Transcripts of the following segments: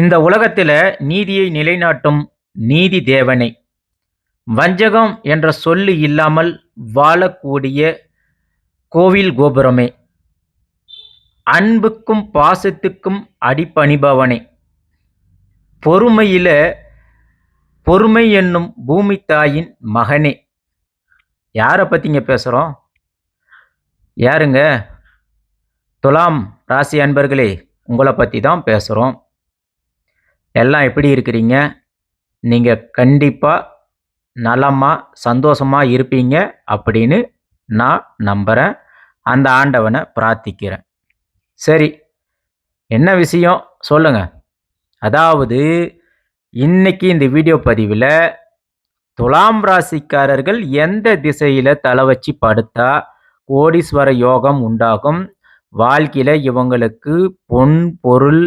இந்த உலகத்தில் நீதியை நிலைநாட்டும் நீதி தேவனை. வஞ்சகம் என்ற சொல்லு இல்லாமல் வாழக்கூடிய கோவில் கோபுரமே. அன்புக்கும் பாசத்துக்கும் அடிப்பணிபவனே. பொறுமையில பொறுமை என்னும் பூமி தாயின் மகனே. யாரை பற்றிங்க பேசுகிறோம் யாருங்க? துலாம் ராசி அன்பர்களே உங்களை பற்றி தான் பேசுகிறோம் எல்லாம் எப்படி இருக்கிறீங்க? நீங்கள் கண்டிப்பாக நலமாக சந்தோஷமாக இருப்பீங்க அப்படின்னு நான் நம்புகிறேன் அந்த ஆண்டவனை பிரார்த்திக்கிறேன். சரி என்ன விஷயம்? சொல்லுங்கள் அதாவது இன்னைக்கு இந்த வீடியோ பதிவில் துலாம் ராசிக்காரர்கள் எந்த திசையில் தலை வச்சு படுத்தா கோடீஸ்வர யோகம் உண்டாகும்? வாழ்க்கையில் இவங்களுக்கு பொன் பொருள்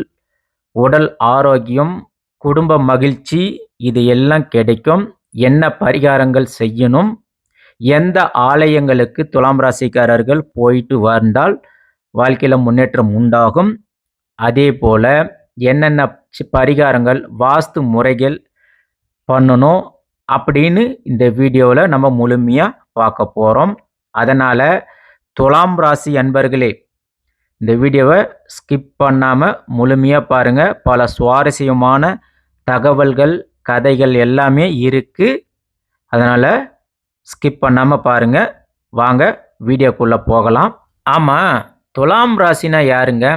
உடல் ஆரோக்கியம் குடும்ப மகிழ்ச்சி இது எல்லாம் கிடைக்கும். என்ன பரிகாரங்கள் செய்யணும்? எந்த ஆலயங்களுக்கு துலாம் ராசிக்காரர்கள் போயிட்டு வந்தால் வாழ்க்கையில் முன்னேற்றம் உண்டாகும். அதே போல் என்னென்ன சி- பரிகாரங்கள் வாஸ்து முறைகள் பண்ணணும் அப்படின்னு இந்த வீடியோவில் நம்ம முழுமையாக பார்க்க போகிறோம் அதனால் துலாம் ராசி அன்பர்களே இந்த வீடியோவை ஸ்கிப் பண்ணாமல் முழுமையாக பாருங்கள் பல சுவாரஸ்யமான தகவல்கள் கதைகள் எல்லாமே இருக்குது அதனால் ஸ்கிப் பண்ணாமல் பாருங்கள் வாங்க வீடியோக்குள்ளே போகலாம். ஆமாம் துலாம் ராசினா யாருங்க?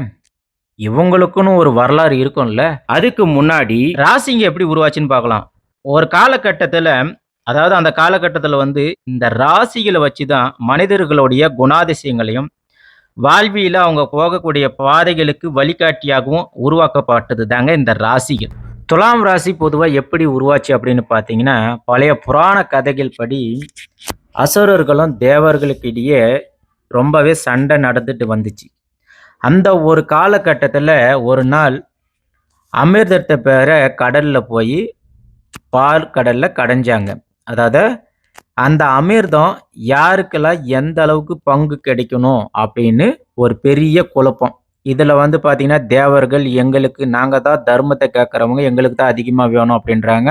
இவங்களுக்குன்னு ஒரு வரலாறு இருக்கும்ல. அதுக்கு முன்னாடி ராசிங்க எப்படி உருவாச்சுன்னு பார்க்கலாம். ஒரு காலகட்டத்தில் அதாவது அந்த காலகட்டத்தில் வந்து இந்த ராசிகளை வச்சு தான் மனிதர்களுடைய குணாதிசயங்களையும் வாழ்வியில் அவங்க போகக்கூடிய பாதைகளுக்கு வழிகாட்டியாகவும் உருவாக்கப்பட்டது தாங்க இந்த ராசிகள். துலாம் ராசி பொதுவாக எப்படி உருவாச்சு அப்படின்னு பார்த்தீங்கன்னா பழைய புராண கதைகள் படி அசுரர்களும் தேவர்களுக்கு இடையே ரொம்பவே சண்டை நடந்துட்டு வந்துச்சு. அந்த ஒரு காலகட்டத்தில் ஒரு நாள் அமிர்தத்தை பேரை கடலில் போய் பால் கடலில் கடைஞ்சாங்க. அதாவது அந்த அமிர்தம் யாருக்கெல்லாம் எந்த அளவுக்கு பங்கு கிடைக்கணும் அப்படின்னு ஒரு பெரிய குழப்பம். இதில் வந்து பார்த்தீங்கன்னா தேவர்கள் எங்களுக்கு நாங்கள் தான் தர்மத்தை கேட்குறவங்க எங்களுக்கு தான் அதிகமாக வேணும் அப்படின்றாங்க.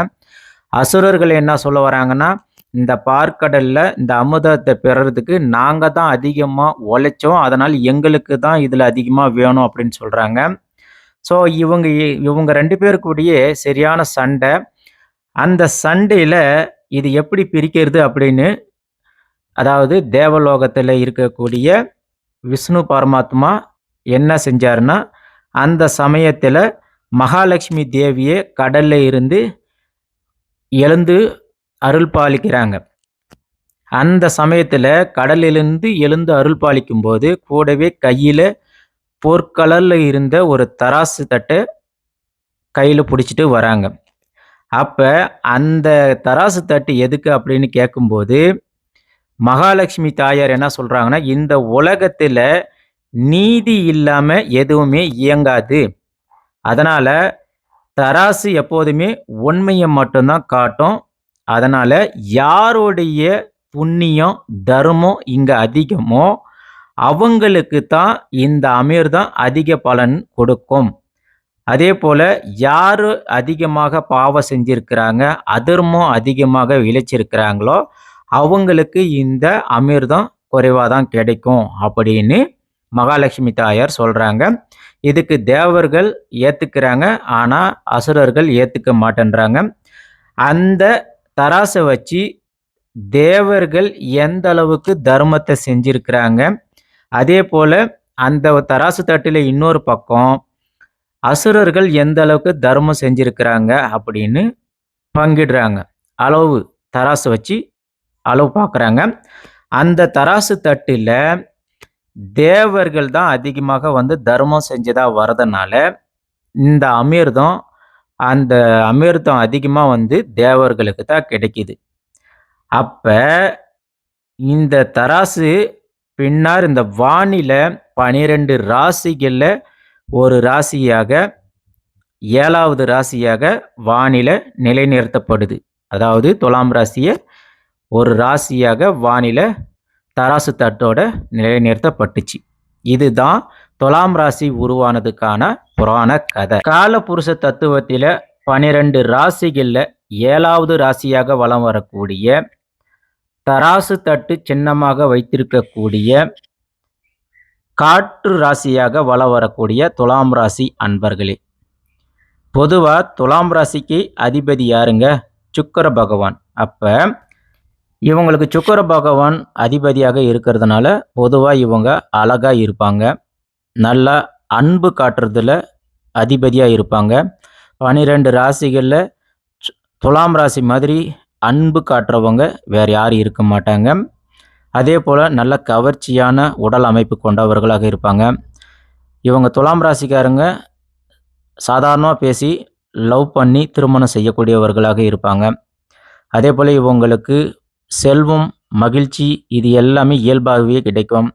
அசுரர்கள் என்ன சொல்ல வராங்கன்னா இந்த பார்க்கடலில் இந்த அமுதத்தை பெறறதுக்கு நாங்கள் தான் அதிகமாக உழைச்சோம் அதனால் எங்களுக்கு தான் இதில் அதிகமாக வேணும் அப்படின்னு சொல்கிறாங்க ஸோ இவங்க இவங்க ரெண்டு பேருக்குடியே சரியான சண்டை. அந்த சண்டையில் இது எப்படி பிரிக்கிறது அப்படின்னு அதாவது தேவலோகத்தில் இருக்கக்கூடிய விஷ்ணு பரமாத்மா என்ன செஞ்சாருன்னா அந்த சமயத்தில் மகாலட்சுமி தேவியை கடலில் இருந்து எழுந்து அருள் பாலிக்கிறாங்க. அந்த சமயத்தில் கடலிலிருந்து எழுந்து அருள் பாலிக்கும் போது கூடவே கையில் பொற்கலரில் இருந்த ஒரு தராசு தட்டை கையில் பிடிச்சிட்டு வராங்க. அப்போ அந்த தராசு தட்டு எதுக்கு அப்படின்னு கேட்கும்போது மகாலட்சுமி தாயார் என்ன சொல்கிறாங்கன்னா இந்த உலகத்தில் நீதி இல்லாமல் எதுவுமே இயங்காது. அதனால் தராசு எப்போதுமே உண்மையை மட்டும்தான் காட்டும். அதனால் யாருடைய புண்ணியம் தர்மம் இங்கே அதிகமோ அவங்களுக்கு தான் இந்த அமீர் தான் அதிக பலன் கொடுக்கும். அதே போல் யார் அதிகமாக பாவம் செஞ்சிருக்கிறாங்க அதர்மம் அதிகமாக விளைச்சிருக்கிறாங்களோ அவங்களுக்கு இந்த அமிர்தம் குறைவாக தான் கிடைக்கும் அப்படின்னு மகாலட்சுமி தாயார் சொல்கிறாங்க இதுக்கு தேவர்கள் ஏற்றுக்கிறாங்க ஆனால் அசுரர்கள் ஏற்றுக்க மாட்டேன்றாங்க. அந்த தராசை வச்சு தேவர்கள் எந்த அளவுக்கு தர்மத்தை செஞ்சிருக்கிறாங்க அதே போல் அந்த தராசு தட்டில் இன்னொரு பக்கம் அசுரர்கள் எந்த அளவுக்கு தர்மம் செஞ்சுருக்கிறாங்க அப்படின்னு பங்கிடுறாங்க. அளவு தராசு வச்சு அளவு பார்க்குறாங்க அந்த தராசு தட்டில் தேவர்கள் தான் அதிகமாக வந்து தர்மம் செஞ்சதாக வரதுனால இந்த அமிர்தம் அந்த அமிர்தம் அதிகமாக வந்து தேவர்களுக்கு தான் கிடைக்கிது. அப்போ இந்த தராசு பின்னர் இந்த வானில பனிரெண்டு ராசிகளில் ஒரு ராசியாக ஏழாவது ராசியாக வானில நிலைநிறுத்தப்படுது. அதாவது துலாம் ராசியை ஒரு ராசியாக வானில தராசு தட்டோட நிலைநிறுத்தப்பட்டுச்சு. இதுதான் துலாம் ராசி உருவானதுக்கான புராண கதை. காலபுருஷ தத்துவத்தில் பனிரெண்டு ராசிகளில் ஏழாவது ராசியாக வலம் வரக்கூடிய தராசு தட்டு சின்னமாக வைத்திருக்கக்கூடிய காற்று ராசியாக வள வரக்கூடிய துலாம் ராசி அன்பர்களே. பொதுவாக துலாம் ராசிக்கு அதிபதி யாருங்க? சுக்கர பகவான். அப்போ இவங்களுக்கு சுக்கர பகவான் அதிபதியாக இருக்கிறதுனால பொதுவாக இவங்க அழகாக இருப்பாங்க. நல்லா அன்பு காட்டுறதுல அதிபதியாக இருப்பாங்க. பன்னிரெண்டு ராசிகளில் சு- துலாம் ராசி மாதிரி அன்பு காட்டுறவங்க வேறு யாரும் இருக்க மாட்டாங்க. அதே போல் நல்ல கவர்ச்சியான உடல் அமைப்பு கொண்டவர்களாக இருப்பாங்க. இவங்க துலாம் ராசிக்காரங்க சாதாரணமாக பேசி லவ் பண்ணி திருமணம் செய்யக்கூடியவர்களாக இருப்பாங்க. அதே போல் இவங்களுக்கு செல்வம் மகிழ்ச்சி இது எல்லாமே இயல்பாகவே கிடைக்கும்.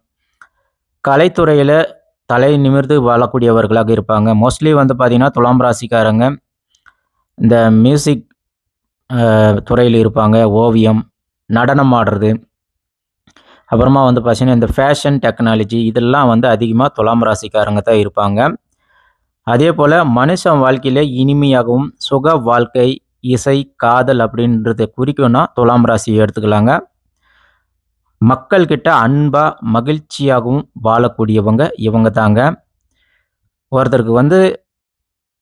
கலைத்துறையில் தலை நிமிர்ந்து வாழக்கூடியவர்களாக இருப்பாங்க. மோஸ்ட்லி வந்து பார்த்திங்கன்னா துலாம் ராசிக்காரங்க இந்த மியூசிக் துறையில் இருப்பாங்க. ஓவியம் நடனம் ஆடுறது அப்புறமா வந்து பார்த்தீங்கன்னா இந்த ஃபேஷன் டெக்னாலஜி இதெல்லாம் வந்து அதிகமாக துலாம் ராசிக்காரங்க தான் இருப்பாங்க. அதே போல் மனுஷன் வாழ்க்கையில் இனிமையாகவும் சுக வாழ்க்கை இசை காதல் அப்படின்றத குறிக்கும்னா துலாம் ராசியை எடுத்துக்கலாங்க. மக்கள்கிட்ட அன்பாக மகிழ்ச்சியாகவும் வாழக்கூடியவங்க இவங்க தாங்க. ஒருத்தருக்கு வந்து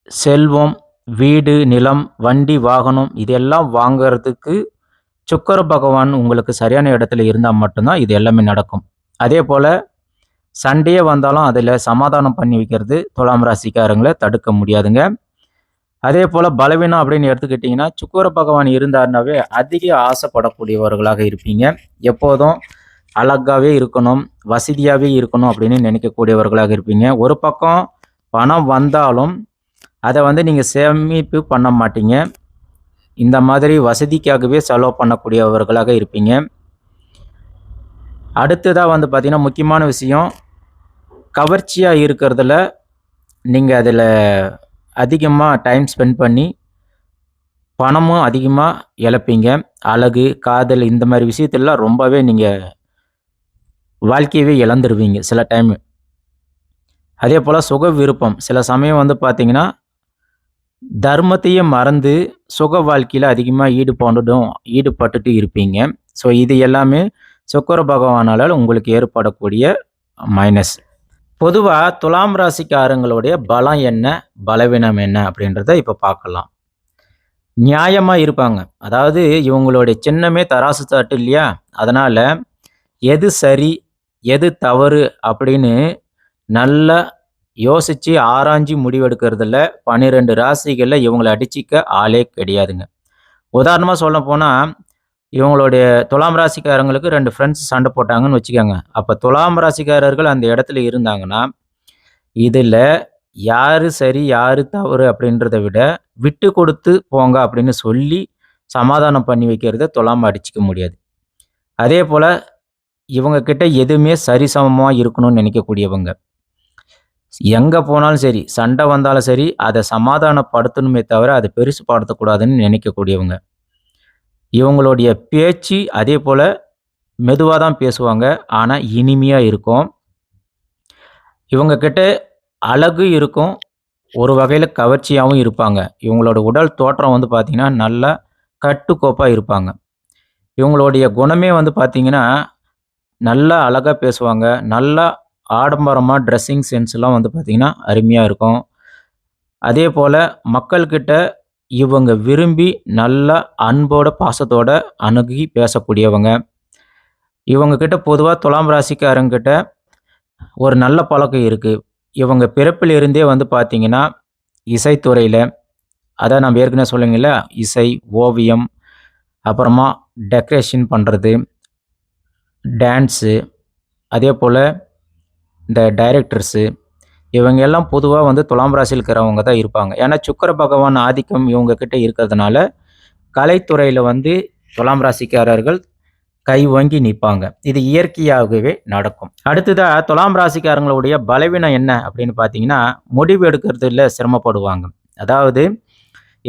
செல்வம் வீடு நிலம் வண்டி வாகனம் இதெல்லாம் வாங்கிறதுக்கு சுக்கர பகவான் உங்களுக்கு சரியான இடத்துல இருந்தால் மட்டும்தான் இது எல்லாமே நடக்கும். அதே போல் சண்டையே வந்தாலும் அதில் சமாதானம் பண்ணி வைக்கிறது துலாம் ராசிக்காரங்களை தடுக்க முடியாதுங்க. அதே போல் பலவீனம் அப்படின்னு எடுத்துக்கிட்டிங்கன்னா சுக்கர பகவான் இருந்தாருனாவே அதிக ஆசைப்படக்கூடியவர்களாக இருப்பீங்க. எப்போதும் அழகாகவே இருக்கணும் வசதியாகவே இருக்கணும் அப்படின்னு நினைக்கக்கூடியவர்களாக இருப்பீங்க. ஒரு பக்கம் பணம் வந்தாலும் அதை வந்து நீங்கள் சேமிப்பு பண்ண மாட்டீங்க. இந்த மாதிரி வசதிக்காகவே செலவு பண்ணக்கூடியவர்களாக இருப்பீங்க. அடுத்ததாக வந்து பார்த்திங்கன்னா முக்கியமான விஷயம் கவர்ச்சியாக இருக்கிறதுல நீங்கள் அதில் அதிகமாக டைம் ஸ்பெண்ட் பண்ணி பணமும் அதிகமாக இழப்பீங்க. அழகு காதல் இந்த மாதிரி விஷயத்தெல்லாம் ரொம்பவே நீங்கள் வாழ்க்கையவே இழந்துருவீங்க சில டைம் அதே போல் சுக விருப்பம் சில சமயம் வந்து பார்த்திங்கன்னா தர்மத்தையே மறந்து சுக வாழ்க்கையில் அதிகமாக ஈடுபடும் ஈடுபட்டுட்டு இருப்பீங்க. ஸோ இது எல்லாமே சுக்கர பகவானால் உங்களுக்கு ஏற்படக்கூடிய மைனஸ் பொதுவாக துலாம் ராசிக்காரங்களுடைய பலம் என்ன பலவீனம் என்ன அப்படின்றத இப்போ பார்க்கலாம். நியாயமாக இருப்பாங்க. அதாவது இவங்களுடைய சின்னமே தராசு தாட்டு இல்லையா? அதனால் எது சரி எது தவறு அப்படின்னு நல்லா யோசித்து ஆராய்ஞ்சு முடிவெடுக்கிறதுல பன்னிரெண்டு ராசிகளில் இவங்களை அடிச்சிக்க ஆளே கிடையாதுங்க. உதாரணமாக சொல்ல போனால் இவங்களுடைய துலாம் ராசிக்காரங்களுக்கு ரெண்டு ஃப்ரெண்ட்ஸ் சண்டை போட்டாங்கன்னு வச்சுக்கோங்க. அப்போ துலாம் ராசிக்காரர்கள் அந்த இடத்துல இருந்தாங்கன்னா இதில் யார் சரி யார் தவறு அப்படின்றத விட விட்டு கொடுத்து போங்க அப்படின்னு சொல்லி சமாதானம் பண்ணி வைக்கிறத துலாம் அடிச்சிக்க முடியாது. அதே போல் இவங்க கிட்ட எதுவுமே சரிசமமாக இருக்கணும்னு நினைக்கக்கூடியவங்க. எங்கே போனாலும் சரி சண்டை வந்தாலும் சரி அதை சமாதானப்படுத்தணுமே தவிர அதை பெருசு படுத்தக்கூடாதுன்னு நினைக்கக்கூடியவங்க. இவங்களுடைய பேச்சு அதே போல் மெதுவாக தான் பேசுவாங்க. ஆனால் இனிமையாக இருக்கும். இவங்கக்கிட்ட அழகு இருக்கும். ஒரு வகையில் கவர்ச்சியாகவும் இருப்பாங்க. இவங்களோட உடல் தோற்றம் வந்து பார்த்திங்கன்னா நல்லா கட்டுக்கோப்பாக இருப்பாங்க. இவங்களுடைய குணமே வந்து பார்த்திங்கன்னா நல்லா அழகாக பேசுவாங்க. நல்லா ஆடம்பரமாக ட்ரெஸ்ஸிங் சென்ஸ்லாம் வந்து பார்த்திங்கன்னா அருமையாக இருக்கும். அதே போல் மக்கள்கிட்ட இவங்க விரும்பி நல்லா அன்போட பாசத்தோட அணுகி பேசக்கூடியவங்க. இவங்கக்கிட்ட பொதுவாக துலாம் ராசிக்காரங்கிட்ட ஒரு நல்ல பழக்கம் இருக்குது இவங்க பிறப்பிலிருந்தே வந்து பார்த்திங்கன்னா இசைத்துறையில் அதான் நம்ம ஏற்கனவே சொல்லுங்கள்ல இசை ஓவியம் அப்புறமா டெக்கரேஷன் பண்ணுறது டான்ஸு அதே போல் இந்த டைரக்டர்ஸு இவங்க எல்லாம் பொதுவாக வந்து துலாம் ராசியில் இருக்கிறவங்க தான் இருப்பாங்க. ஏன்னா சுக்கர பகவான் ஆதிக்கம் இவங்க கிட்ட இருக்கிறதுனால கலைத்துறையில் வந்து துலாம் ராசிக்காரர்கள் கை வாங்கி நிற்பாங்க இது இயற்கையாகவே நடக்கும். அடுத்ததாக துலாம் ராசிக்காரங்களுடைய பலவீனம் என்ன அப்படின்னு பார்த்தீங்கன்னா முடிவு எடுக்கிறதுல சிரமப்படுவாங்க. அதாவது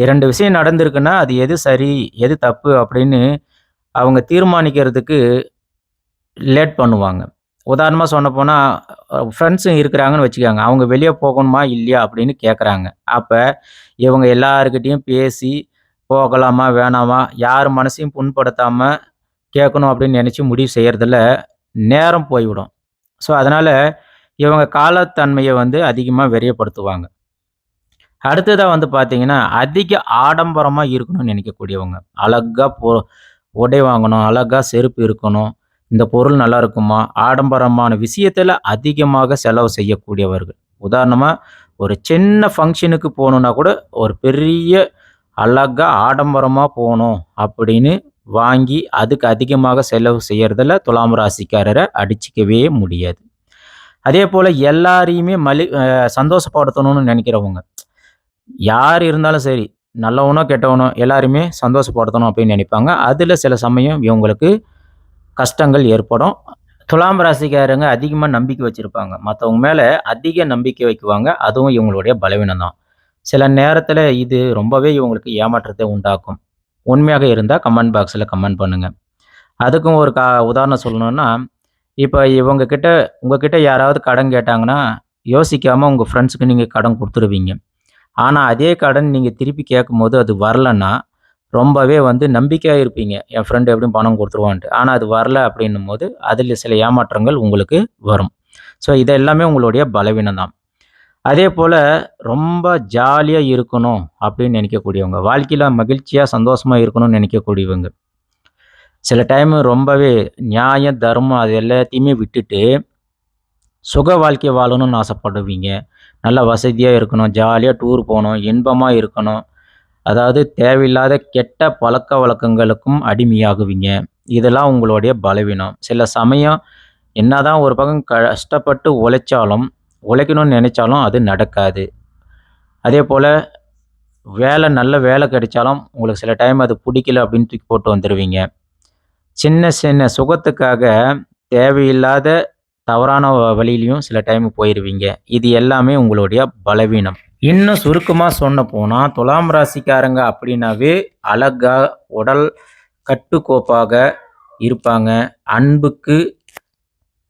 இரண்டு விஷயம் நடந்திருக்குன்னா அது எது சரி எது தப்பு அப்படின்னு அவங்க தீர்மானிக்கிறதுக்கு லேட் பண்ணுவாங்க. உதாரணமாக சொன்ன போனால் ஃப்ரெண்ட்ஸும் இருக்கிறாங்கன்னு வச்சுக்காங்க அவங்க வெளியே போகணுமா? இல்லையா? அப்படின்னு கேட்குறாங்க. அப்போ இவங்க எல்லாருக்கிட்டேயும் பேசி, போகலாமா? வேணாமா? யார் மனசையும் புண்படுத்தாமல் கேட்கணும் அப்படின்னு நினச்சி முடிவு செய்கிறதுல நேரம் போய்விடும். ஸோ, அதனால் இவங்க காலத்தன்மையை வந்து அதிகமாக வெறியப்படுத்துவாங்க அடுத்ததாக வந்து பார்த்தீங்கன்னா, அதிக ஆடம்பரமாக இருக்கணும்னு நினைக்கக்கூடியவங்க அழகாக போ உடை வாங்கணும், அழகாக செருப்பு இருக்கணும், இந்த பொருள் நல்லா இருக்குமா? ஆடம்பரமான விஷயத்தில் அதிகமாக செலவு செய்யக்கூடியவர்கள். உதாரணமாக ஒரு சின்ன ஃபங்க்ஷனுக்கு போகணுன்னா கூட, ஒரு பெரிய அழகாக ஆடம்பரமாக போகணும் அப்படின்னு வாங்கி, அதுக்கு அதிகமாக செலவு செய்கிறதில் துலாம் ராசிக்காரரை அடிச்சுக்கவே முடியாது. அதே போல் எல்லாரையுமே மலி சந்தோஷப்படுத்தணும்னு நினைக்கிறவங்க யார் இருந்தாலும் சரி, நல்லவனோ, கெட்டவனோ எல்லாருமே சந்தோஷப்படுத்தணும் அப்படின்னு நினைப்பாங்க அதில் சில சமயம் இவங்களுக்கு கஷ்டங்கள் ஏற்படும். துலாம் ராசிக்காரங்க அதிகமாக நம்பிக்கை வச்சுருப்பாங்க மற்றவங்க மேலே அதிக நம்பிக்கை வைக்குவாங்க. அதுவும் இவங்களுடைய பலவீனம் தான். சில நேரத்தில் இது ரொம்பவே இவங்களுக்கு ஏமாற்றத்தை உண்டாக்கும். உண்மையாக இருந்தால் கமெண்ட் பாக்ஸில் கமெண்ட் பண்ணுங்கள் அதுக்கும் ஒரு கா உதாரணம் சொல்லணும்னா, இப்போ இவங்க கிட்ட உங்ககிட்ட யாராவது கடன் கேட்டாங்கன்னா, யோசிக்காமல் உங்கள் ஃப்ரெண்ட்ஸுக்கு நீங்கள் கடன் கொடுத்துருவீங்க ஆனால் அதே கடன் நீங்கள் திருப்பி கேட்கும்போது அது வரலன்னா, ரொம்பவே வந்து நம்பிக்கையாக இருப்பீங்க. என் ஃப்ரெண்டு எப்படியும் பணம் கொடுத்துருவான்ட்டு ஆனால் அது வரல அப்படின்னும் போது அதில் சில ஏமாற்றங்கள் உங்களுக்கு வரும். ஸோ, இது எல்லாமே உங்களுடைய பலவீனம் தான். அதே போல் ரொம்ப ஜாலியாக இருக்கணும் அப்படின்னு நினைக்கக்கூடியவங்க வாழ்க்கையில் மகிழ்ச்சியாக சந்தோஷமாக இருக்கணும்னு நினைக்கக்கூடியவங்க சில டைம் ரொம்பவே நியாயம், தர்மம் அது எல்லாத்தையுமே விட்டுட்டு, சுக வாழ்க்கை வாழணும்னு ஆசைப்படுவீங்க. நல்லா வசதியாக இருக்கணும், ஜாலியாக டூர் போகணும் இன்பமாக இருக்கணும். அதாவது தேவையில்லாத கெட்ட பழக்க வழக்கங்களுக்கும் அடிமையாகுவீங்க. இதெல்லாம் உங்களுடைய பலவீனம். சில சமயம் என்னதான் ஒரு பக்கம் கஷ்டப்பட்டு உழைச்சாலும், உழைக்கணும்னு நினச்சாலும் அது நடக்காது. அதே போல் வேலை நல்ல வேலை கிடைச்சாலும், உங்களுக்கு சில டைம் அது பிடிக்கல அப்படின்னு தூக்கி போட்டு வந்துருவீங்க. சின்ன சின்ன சுகத்துக்காக தேவையில்லாத தவறான வழியிலையும் சில டைம் போயிடுவீங்க இது எல்லாமே உங்களுடைய பலவீனம். இன்னும் சுருக்கமாக சொன்ன போனால் துலாம் ராசிக்காரங்க அப்படின்னாவே அழகாக உடல் கட்டுக்கோப்பாக இருப்பாங்க. அன்புக்கு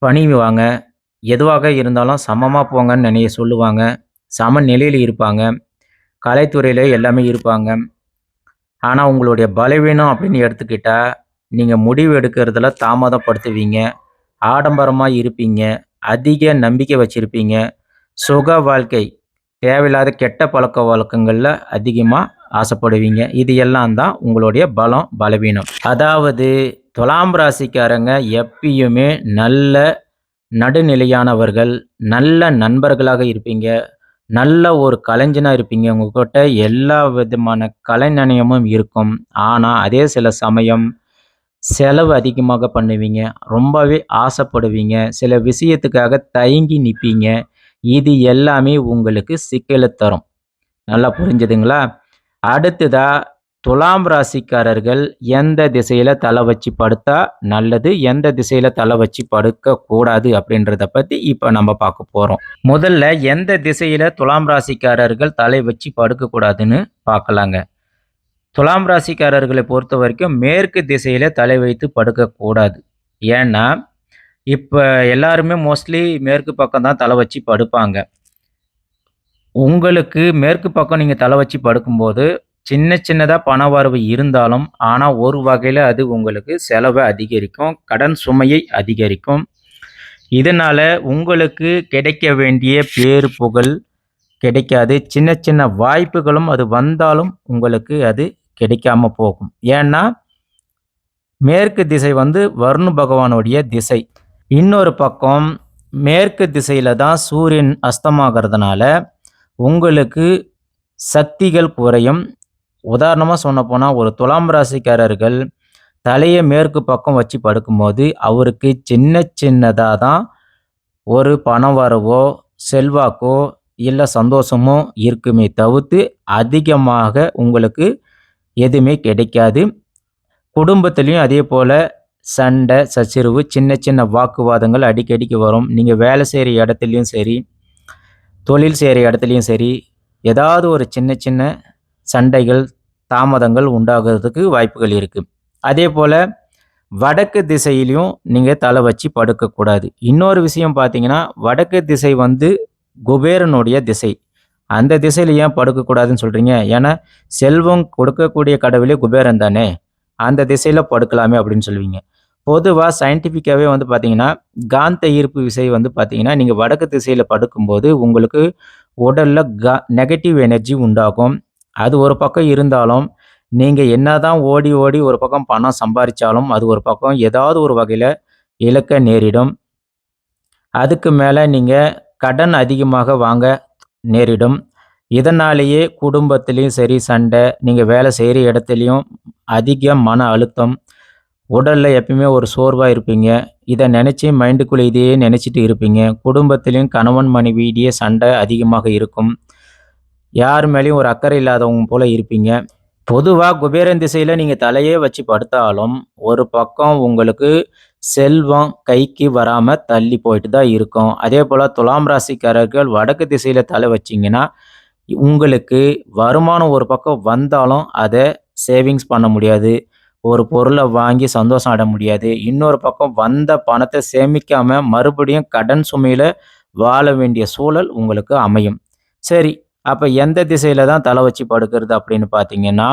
பணிவாங்க. எதுவாக இருந்தாலும் சமமாக போங்கன்னு நினைய சொல்லுவாங்க. சம நிலையில் இருப்பாங்க. கலைத்துறையில் எல்லாமே இருப்பாங்க. ஆனால் உங்களுடைய பலவீனம் அப்படின்னு எடுத்துக்கிட்டால் நீங்கள் முடிவு எடுக்கிறதுல தாமதப்படுத்துவீங்க. ஆடம்பரமாக இருப்பீங்க. அதிக நம்பிக்கை வச்சுருப்பீங்க சுக வாழ்க்கை, தேவையில்லாத கெட்ட பழக்க வழக்கங்களில் அதிகமாக ஆசைப்படுவீங்க. இது எல்லாம் தான் உங்களுடைய பலம், பலவீனம். அதாவது துலாம் ராசிக்காரங்க எப்பயுமே நல்ல நடுநிலையானவர்கள், நல்ல நண்பர்களாக இருப்பீங்க. நல்ல ஒரு கலைஞனாக இருப்பீங்க. உங்ககிட்ட எல்லா விதமான கலைநயமும் இருக்கும். ஆனால் அதே சில சமயம் செலவு அதிகமாக பண்ணுவீங்க. ரொம்பவே ஆசைப்படுவீங்க. சில விஷயத்துக்காக தயங்கி நிற்பீங்க இது எல்லாமே உங்களுக்கு சிக்கலை தரும். நல்லா புரிஞ்சுதுங்களா? அடுத்ததா துலாம் ராசிக்காரர்கள் எந்த திசையில் தலை வச்சு படுத்தா நல்லது, எந்த திசையில் தலை வச்சு படுக்கக்கூடாது அப்படின்றத பற்றி இப்போ நம்ம பார்க்க போகிறோம் முதல்ல எந்த திசையில் துலாம் ராசிக்காரர்கள் தலை வச்சு படுக்கக்கூடாதுன்னு பார்க்கலாங்க. துலாம் ராசிக்காரர்களை பொறுத்த வரைக்கும் மேற்கு திசையில் தலை வைத்து படுக்கக்கூடாது. ஏன்னா, இப்போ எல்லாருமே மோஸ்ட்லி மேற்கு பக்கம் தான் தலை வச்சு படுப்பாங்க. உங்களுக்கு மேற்கு பக்கம் நீங்கள் தலை வச்சு படுக்கும்போது, சின்ன சின்னதாக பண வரவு இருந்தாலும், ஆனால் ஒரு வகையில் அது உங்களுக்கு செலவை அதிகரிக்கும். கடன் சுமையை அதிகரிக்கும். இதனால் உங்களுக்கு கிடைக்க வேண்டிய பேர், புகழ் கிடைக்காது. சின்ன சின்ன வாய்ப்புகளும் அது வந்தாலும் உங்களுக்கு அது கிடைக்காம போகும். ஏன்னா, மேற்கு திசை வந்து வருண் பகவானுடைய திசை. இன்னொரு பக்கம் மேற்கு திசையில் தான் சூரியன் அஸ்தமாகறதுனால, உங்களுக்கு சக்திகள் குறையும். உதாரணமாக சொன்ன போனால் ஒரு துலாம் ராசிக்காரர்கள் தலையை மேற்கு பக்கம் வச்சு படுக்கும்போது, அவருக்கு சின்ன சின்னதாக தான் ஒரு பண வரவோ, செல்வாக்கோ, இல்லை சந்தோஷமோ இருக்குமே தவிர்த்து, அதிகமாக உங்களுக்கு எதுவுமே கிடைக்காது. குடும்பத்துலேயும் அதே போல் சண்டை, சச்சரவு, சின்ன சின்ன வாக்குவாதங்கள் அடிக்கடிக்கு வரும். நீங்கள் வேலை செய்கிற இடத்துலையும் சரி, தொழில் செய்கிற இடத்துலையும் சரி, ஏதாவது ஒரு சின்ன சின்ன சண்டைகள், தாமதங்கள் உண்டாகிறதுக்கு வாய்ப்புகள் இருக்குது அதே போல் வடக்கு திசையிலையும் நீங்கள் தலை வச்சு படுக்கக்கூடாது. இன்னொரு விஷயம் பார்த்தீங்கன்னா, வடக்கு திசை வந்து குபேரனுடைய திசை. அந்த திசையில ஏன் படுக்கக்கூடாதுன்னு சொல்கிறீங்க ஏன்னா, செல்வம் கொடுக்கக்கூடிய கடவுளே குபேரன் தானே! அந்த திசையில் படுக்கலாமே அப்படின்னு சொல்லுவீங்க. பொதுவாக சயின்டிஃபிக்காகவே வந்து பார்த்தீங்கன்னா, காந்த ஈர்ப்பு விசை வந்து பார்த்தீங்கன்னா, நீங்கள் வடக்கு திசையில் படுக்கும்போது உங்களுக்கு உடலில் க நெகட்டிவ் எனர்ஜி உண்டாகும். அது ஒரு பக்கம் இருந்தாலும், நீங்கள் என்ன தான் ஓடி, ஓடி ஒரு பக்கம் பணம் சம்பாதிச்சாலும் அது ஒரு பக்கம் ஏதாவது ஒரு வகையில் இழக்க நேரிடும். அதுக்கு மேலே நீங்கள் கடன் அதிகமாக வாங்க நேரிடும். இதனாலேயே குடும்பத்துலேயும் சரி சண்டை, நீங்கள் வேலை செய்கிற இடத்துலையும் அதிக மன அழுத்தம், உடலில் எப்பயுமே ஒரு சோர்வாக இருப்பீங்க. இதை நினச்சி மைண்டுக்குள்ளே இதையே நினச்சிட்டு இருப்பீங்க. குடும்பத்திலையும் கணவன் மனைவியிடையே சண்டை அதிகமாக இருக்கும். யார் மேலேயும் ஒரு அக்கறை இல்லாதவங்க போல் இருப்பீங்க. பொதுவாக குபேரன் திசையில் நீங்கள் தலையே வச்சு படுத்தாலும், ஒரு பக்கம் உங்களுக்கு செல்வம் கைக்கு வராமல் தள்ளி போயிட்டு தான் இருக்கும். அதே போல் துலாம் ராசிக்காரர்கள் வடக்கு திசையில் தலை வச்சிங்கன்னா உங்களுக்கு வருமானம் ஒரு பக்கம் வந்தாலும், அதை சேவிங்ஸ் பண்ண முடியாது. ஒரு பொருளை வாங்கி சந்தோஷம் அட முடியாது. இன்னொரு பக்கம் வந்த பணத்தை சேமிக்காம மறுபடியும் கடன் சுமையில வாழ வேண்டிய சூழல் உங்களுக்கு அமையும். சரி, அப்போ எந்த திசையில தான் தலை வச்சு படுக்கிறது அப்படின்னு பார்த்தீங்கன்னா,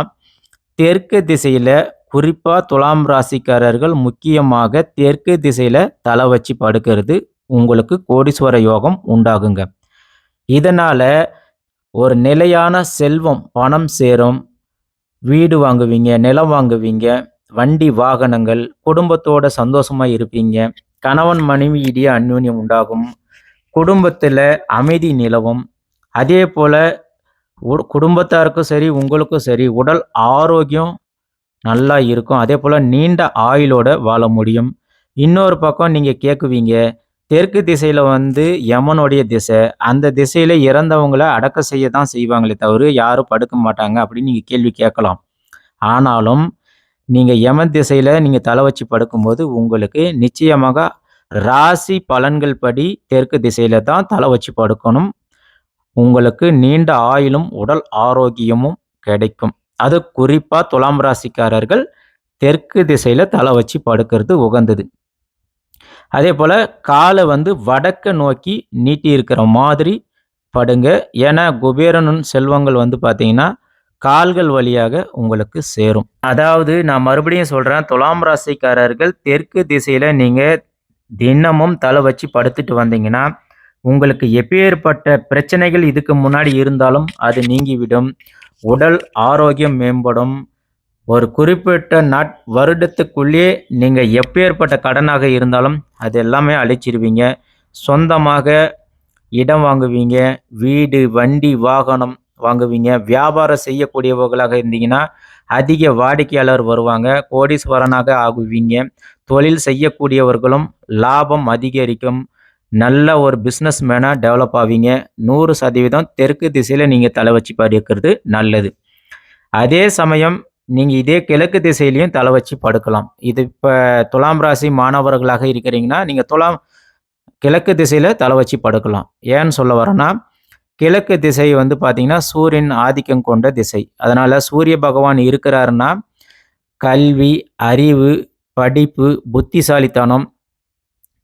தெற்கு திசையில குறிப்பாக துலாம் ராசிக்காரர்கள் முக்கியமாக தெற்கு திசையில தலை வச்சு படுக்கிறது உங்களுக்கு கோடீஸ்வர யோகம் உண்டாகுங்க. இதனால ஒரு நிலையான செல்வம், பணம் சேரும். வீடு வாங்குவீங்க, நிலம் வாங்குவீங்க, வண்டி, வாகனங்கள், குடும்பத்தோட சந்தோஷமா இருப்பீங்க. கணவன் மனைவி இடையே அந்யோன்யம் உண்டாகும். குடும்பத்தில் அமைதி நிலவும். அதேபோல உ குடும்பத்தாருக்கும் சரி, உங்களுக்கும் சரி உடல் ஆரோக்கியம் நல்லா இருக்கும். அதே போல் நீண்ட ஆயுளோட வாழ முடியும். இன்னொரு பக்கம் நீங்கள் கேட்குவீங்க தெற்கு திசையில் வந்து யமனுடைய திசை. அந்த திசையில் இறந்தவங்களை அடக்க செய்ய தான் செய்வாங்களே தவிர, யாரும் படுக்க மாட்டாங்க அப்படின்னு நீங்கள் கேள்வி கேட்கலாம். ஆனாலும், நீங்கள் யமன் திசையில் நீங்கள் தலை வச்சு படுக்கும்போது, உங்களுக்கு நிச்சயமாக ராசி பலன்கள் படி தெற்கு திசையில் தான் தலை வச்சு படுக்கணும். உங்களுக்கு நீண்ட ஆயுளும், உடல் ஆரோக்கியமும் கிடைக்கும். அது குறிப்பாக துலாம் ராசிக்காரர்கள் தெற்கு திசையில் தலை வச்சு படுக்கிறது உகந்தது. அதே போல் காலை வந்து வடக்க நோக்கி நீட்டி இருக்கிற மாதிரி படுங்க. ஏன்னா, குபேரனின் செல்வங்கள் வந்து பார்த்தீங்கன்னா, கால்கள் வழியாக உங்களுக்கு சேரும். அதாவது நான் மறுபடியும் சொல்கிறேன் துலாம் ராசிக்காரர்கள் தெற்கு திசையில் நீங்கள் தினமும் தலை வச்சு படுத்துட்டு வந்தீங்கன்னா, உங்களுக்கு எப்பேற்பட்ட பிரச்சனைகள் இதுக்கு முன்னாடி இருந்தாலும் அது நீங்கிவிடும். உடல் ஆரோக்கியம் மேம்படும். ஒரு குறிப்பிட்ட நாட் வருடத்துக்குள்ளேயே நீங்கள் எப்பேற்பட்ட கடனாக இருந்தாலும், அது எல்லாமே அழிச்சிருவீங்க. சொந்தமாக இடம் வாங்குவீங்க. வீடு, வண்டி, வாகனம் வாங்குவீங்க. வியாபாரம் செய்யக்கூடியவர்களாக இருந்தீங்கன்னா, அதிக வாடிக்கையாளர் வருவாங்க. கோடீஸ்வரனாக ஆகுவீங்க. தொழில் செய்யக்கூடியவர்களும் லாபம் அதிகரிக்கும். நல்ல ஒரு பிஸ்னஸ் மேனாக டெவலப் ஆவீங்க. 100% தெற்கு திசையில் நீங்கள் தலை வச்சு படுக்கிறது நல்லது. அதே சமயம் நீங்கள் இதே கிழக்கு திசையிலையும் தலை வச்சு படுக்கலாம். இது இப்போ துலாம் ராசி மாணவர்களாக இருக்கிறீங்கன்னா, நீங்கள் துலாம் கிழக்கு திசையில் தலை வச்சு படுக்கலாம். ஏன்னு சொல்ல வரேன்னா, கிழக்கு திசை வந்து பார்த்தீங்கன்னா, சூரியன் ஆதிக்கம் கொண்ட திசை. அதனால் சூரிய பகவான் இருக்கிறாருன்னா, கல்வி, அறிவு, படிப்பு, புத்திசாலித்தனம்,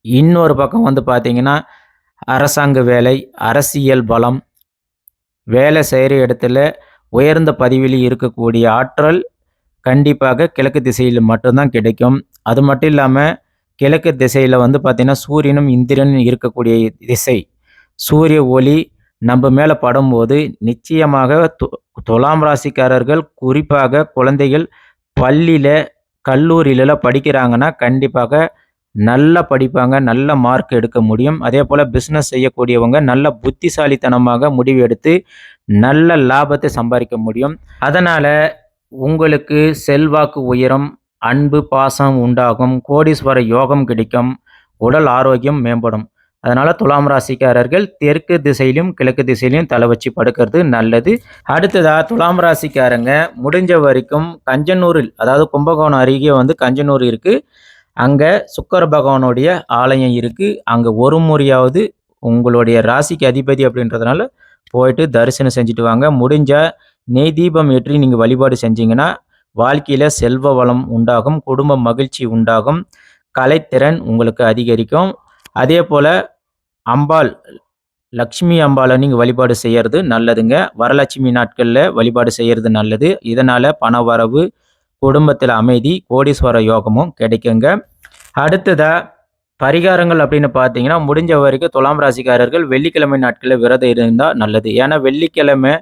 இன்னொரு பக்கம் வந்து பார்த்தீங்கன்னா, அரசாங்க வேலை, அரசியல் பலம், வேலை செய்கிற இடத்துல உயர்ந்த பதிவில் இருக்கக்கூடிய ஆற்றல் கண்டிப்பாக கிழக்கு திசையில் மட்டும்தான் கிடைக்கும். அது மட்டும் இல்லாமல் கிழக்கு திசையில் வந்து பார்த்திங்கன்னா சூரியனும், இந்திரனும் இருக்கக்கூடிய திசை. சூரிய ஒளி நம்ம மேலே படும்போது, நிச்சயமாக து துலாம் ராசிக்காரர்கள் குறிப்பாக குழந்தைகள் பள்ளியில் கல்லூரியிலலாம் படிக்கிறாங்கன்னா, கண்டிப்பாக நல்லா படிப்பாங்க. நல்ல மார்க் எடுக்க முடியும். அதே போல் பிஸ்னஸ் செய்யக்கூடியவங்க நல்ல புத்திசாலித்தனமாக முடிவு எடுத்து, நல்ல லாபத்தை சம்பாதிக்க முடியும். அதனால் உங்களுக்கு செல்வாக்கு உயரும். அன்பு, பாசம் உண்டாகும். கோடீஸ்வர யோகம் கிடைக்கும். உடல் ஆரோக்கியம் மேம்படும். அதனால் துலாம் ராசிக்காரர்கள் தெற்கு திசையிலும், கிழக்கு திசையிலும் தலை வச்சு படுக்கிறது நல்லது. அடுத்ததாக துலாம் ராசிக்காரங்க முடிஞ்ச வரைக்கும் கஞ்சனூரில் அதாவது கும்பகோணம் அருகே வந்து கஞ்சனூர் இருக்குது அங்கே சுக்கர பகவானுடைய ஆலயம் இருக்குது அங்கே ஒரு முறையாவது உங்களுடைய ராசிக்கு அதிபதி அப்படின்றதுனால போயிட்டு தரிசனம் செஞ்சுட்டு வாங்க. முடிஞ்ச நெய் தீபம் ஏற்றி நீங்கள் வழிபாடு செஞ்சீங்கன்னா, வாழ்க்கையில் செல்வ வளம் உண்டாகும் குடும்ப மகிழ்ச்சி உண்டாகும் கலைத்திறன் உங்களுக்கு அதிகரிக்கும். அதே போல் அம்பாள் லக்ஷ்மி அம்பாளை நீங்கள் வழிபாடு செய்கிறது நல்லதுங்க. வரலட்சுமி நாட்களில் வழிபாடு செய்கிறது நல்லது. இதனால் பண வரவு குடும்பத்தில் அமைதி கோடீஸ்வர யோகமும் கிடைக்குங்க. அடுத்ததாக பரிகாரங்கள் அப்படின்னு பார்த்தீங்கன்னா முடிஞ்ச வரைக்கும் துலாம் ராசிக்காரர்கள் வெள்ளிக்கிழமை நாட்களில் விரதம் இருந்தால் நல்லது. ஏன்னா வெள்ளிக்கிழமை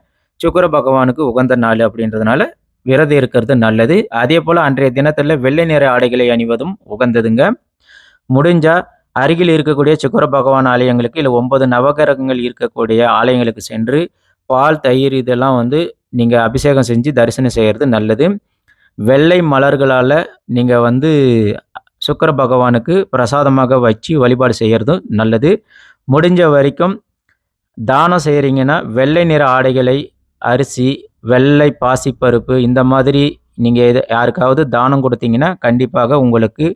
சுக்கர பகவானுக்கு உகந்த நாள் அப்படின்றதுனால விரதம் இருக்கிறது நல்லது. அதே போல் அன்றைய தினத்தில் வெள்ளை நிற ஆடைகளை அணிவதும் உகந்ததுங்க. முடிஞ்சால் அருகில் இருக்கக்கூடிய சுக்கர பகவான் ஆலயங்களுக்கு இல்லை ஒன்பது நவகிரகங்கள் இருக்கக்கூடிய ஆலயங்களுக்கு சென்று பால் தயிர் இதெல்லாம் வந்து நீங்கள் அபிஷேகம் செஞ்சு தரிசனம் செய்கிறது நல்லது. வெள்ளை மலர்களால் நீங்கள் வந்து சுக்கர பகவானுக்கு பிரசாதமாக வச்சு வழிபாடு செய்கிறதும் நல்லது. முடிஞ்ச வரைக்கும் தானம் செய்கிறீங்கன்னா வெள்ளை நிற ஆடைகளை அரிசி வெள்ளை பாசிப்பருப்பு இந்த மாதிரி நீங்கள் எது யாருக்காவது தானம் கொடுத்தீங்கன்னா கண்டிப்பாக உங்களுக்கு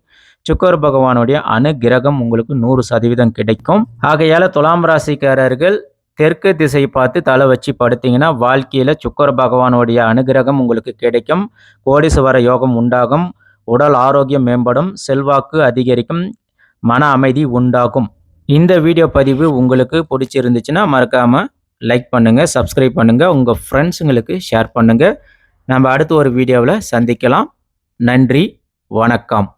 சுக்கர பகவானுடைய அனுகிரகம் உங்களுக்கு நூறு சதவீதம் கிடைக்கும். ஆகையால் துலாம் ராசிக்காரர்கள் தெற்கு திசை பார்த்து தலை வச்சு படுத்தீங்கன்னா வாழ்க்கையில் சுக்கர பகவானுடைய அனுகிரகம் உங்களுக்கு கிடைக்கும். கோடீஸ்வர யோகம் உண்டாகும். உடல் ஆரோக்கியம் மேம்படும் செல்வாக்கு அதிகரிக்கும் மன அமைதி உண்டாகும். இந்த வீடியோ பதிவு உங்களுக்கு பிடிச்சிருந்துச்சுன்னா மறக்காமல் லைக் பண்ணுங்கள் சப்ஸ்கிரைப் பண்ணுங்கள் உங்கள் ஃப்ரெண்ட்ஸுங்களுக்கு ஷேர் பண்ணுங்கள் நம்ம அடுத்து ஒரு வீடியோவில் சந்திக்கலாம். நன்றி வணக்கம்.